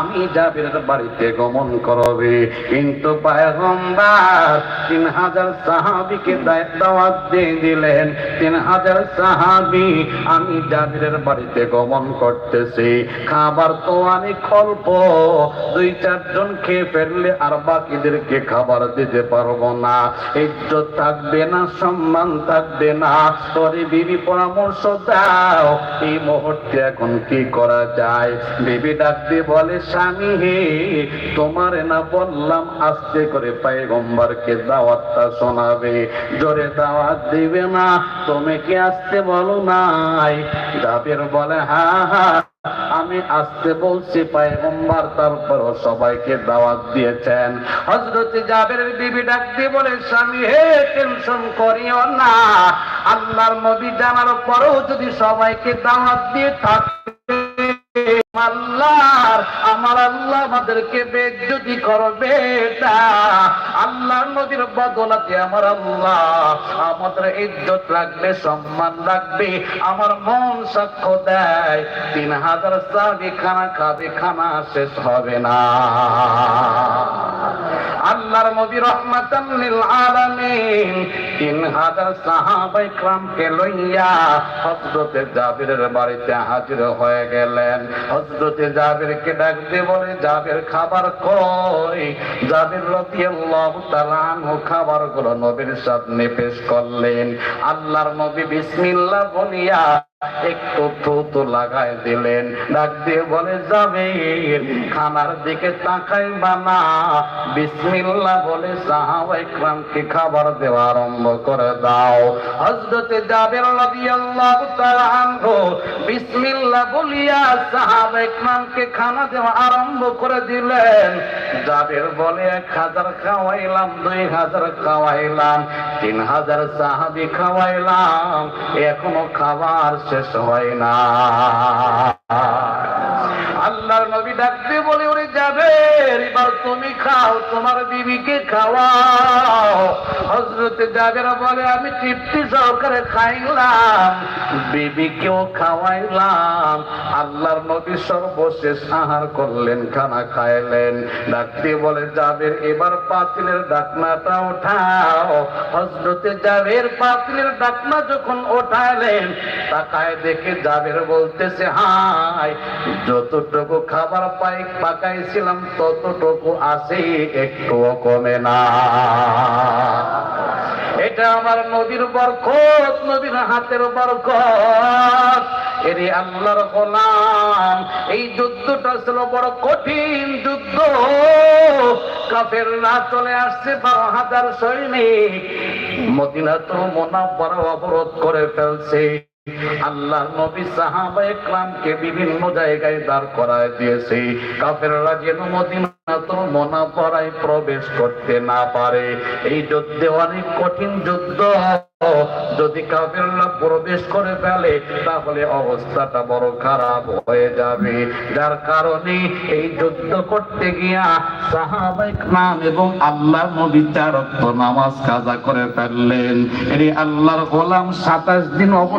আমি জাবিরের বাড়িতে গমন করবে। কিন্তু পায়গম্বার তিন হাজার সাহাবিকে দাওয়াত দিয়ে দিলেন। তিন হাজার সাহাবি আমি জাবিরের বাড়িতে গমন করতেছি। খাবার তো অনেক অল্প। দুই চারজন খেয়ে ফেললে আর বাকিদেরকে খাবার দিতে পারব না। ইজ্জত থাকবে না, সম্মান থাকবে না। তোরে বিবি পরামর্শ দাও। এই মুহূর্তে এখন কি করা যায়? বিবি ডাক দিয়ে বলে স্বামী হে তোমার না বললাম, আস্তে করে পায়গম্বরকে দাওয়াতটা শোনাবে। জোরে দাওয়াত দিবে না, তুমি কি আসতে বলো নাই? জাবির বলে হ্যাঁ হ্যাঁ আমি আসতে বলছি, পায়গম্বর তারপর সবাইকে দাওয়াত দিয়েছেন। হজরত জাবের বিবি ডাক দিয়ে বলে, স্বামী হে, টেনশন করিও না। আল্লাহর নবী জানার পরেও যদি সবাইকে দাওয়াত দিয়ে থাকে আমাদেরকে বেজ্জতি করবে না। নদীর বদলাতে আমার আল্লাহ আমাদের ইজ্জত রাখবে, সম্মান রাখবে, আমার মন সাক্ষ্য দেয়। তিন হাজার সাবি খানা খাবে, খানা শেষ হবে না। আল্লাহর নবী রহমাতান লিল আলামিন তিন হাজার সাহাবাই ক্রামকে লইয়া হজরতে জাবিরের বাড়িতে হাজির হয়ে গেলেন। হজরতে জাবিরকে ডাক দিয়ে বলে, জাবির, খাবার কই? জাবির রাদিয়াল্লাহু তাআলা আনহু খাবারগুলো নবীর সামনে পেশ করলেন। আল্লাহর নবী বিসমিল্লাহ বলিয়া একটু থুতু লাগাই দিলেন। ডাক দিয়ে বলে যাবে খানার দিকে তাকাই বানা বলে খাবার দেওয়া আরম্ভ করে দাও। হজরতে জাবের রাদিয়াল্লাহু বলিয়া সাহাবাই ক্রামকে খানা দেওয়া আরম্ভ করে দিলেন। জাবের বলে, এক হাজার খাওয়াইলাম, দুই হাজার খাওয়াইলাম, তিন হাজার সাহাবি খাওয়াইলাম, এখনও খাবার শেষ হয় না। আল্লাহর নবী ডাকবে বলে ওরে যাবে এবার তুমি খাও, তোমার বিবিকে খাওয়াও। হজরতে যাবের বলে, আমি তৃপ্তি সহকারে খাইলাম, বিবিকেও খাওয়াইলাম। আল্লাহর নবী সর্বশেষ আহার করলেন, খানা খাইলেন। ডাক দিয়ে বলে যাবের এবার পাতিলের ডাকনাটা ওঠাও। হজরতে যাবের পাতিলের ডাকনা যখন ওঠাইলেন, তাকায় দেখে যাবের বলতেছে হাই যতটুকু খাবার পাই, পাকাইছিলাম, ততটুকু আসে একটুও কমে না। এটা আমার নবীর বরকত, নবীর হাতের বরকত। এরে আল্লাহর গোলাম, এই যুদ্ধটা ছিল বড় কঠিন যুদ্ধ। কাফেররা চলে আসছে বারো হাজার সৈনিক। মদিনা তো মোনাব্বর অবরোধ করে ফেলছে। আল্লাহ নবী সাহাবা একরামকে বিভিন্ন জায়গায় দাঁড় করায় দিয়েছে। কাফেররা যেন মদিনা তো পড়ায় প্রবেশ করতে না পারে। এই যুদ্ধে অনেক কঠিন যুদ্ধ। যদি কাফেররা প্রবেশ করে ফেলে, তাহলে অবস্থাটা বড় খারাপ হয়ে যাবে। যার কারণে এই যুদ্ধ করতে গিয়া সাহাবাইক নাম এবং আল্লাহ নবী চারক্ত নামাজ কাজা করে ফেললেন। এর আল্লাহর গোলাম সাতাশ দিন